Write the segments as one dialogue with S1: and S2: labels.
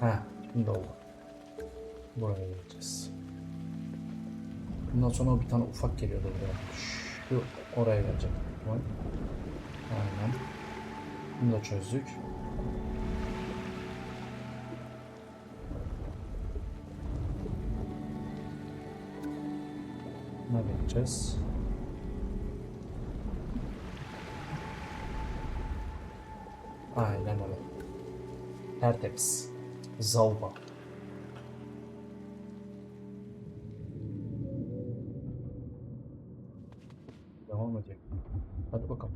S1: Ha, şimdi oldu. Buraya geleceğiz. Bundan sonra bir tane ufak geliyordu buraya. Şu oraya gelecek. Aynen. Bunu da çözdük. Ne bekleyeceğiz? Aynen öyle. Tertemiz. Zalba. Devam edecek. Hadi bakalım.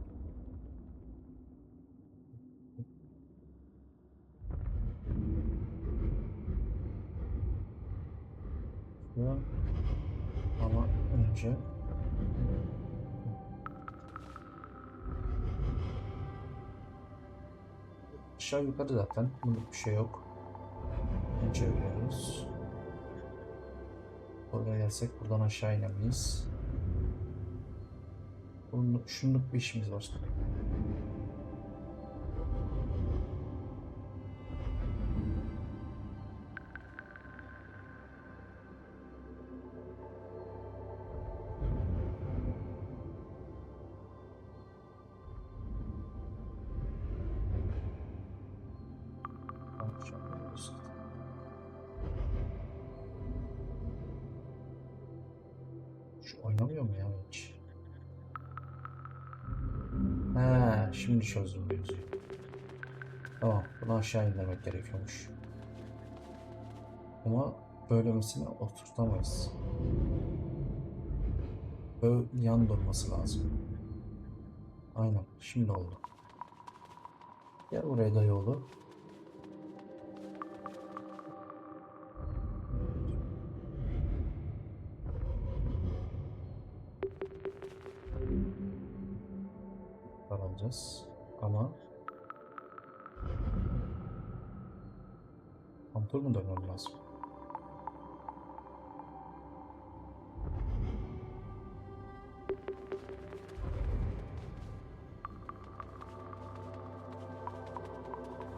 S1: Ya. Ama önce aşağı yukarı zaten. Bunda bir şey yok. Çeviriyoruz. Oraya gelsek buradan aşağı inemeyiz. Bunun, şunluk bir işimiz var. Oynamıyor mu ya hiç? He, şimdi çözdüm mevzuyu. Tamam, bunu aşağı indirmek gerekiyormuş. Ama böylemesine oturtamayız. Böyle yan durması lazım. Aynen, şimdi oldu. Gel buraya da yolu. Alacağız. Ama kontrol mu dönmem lazım?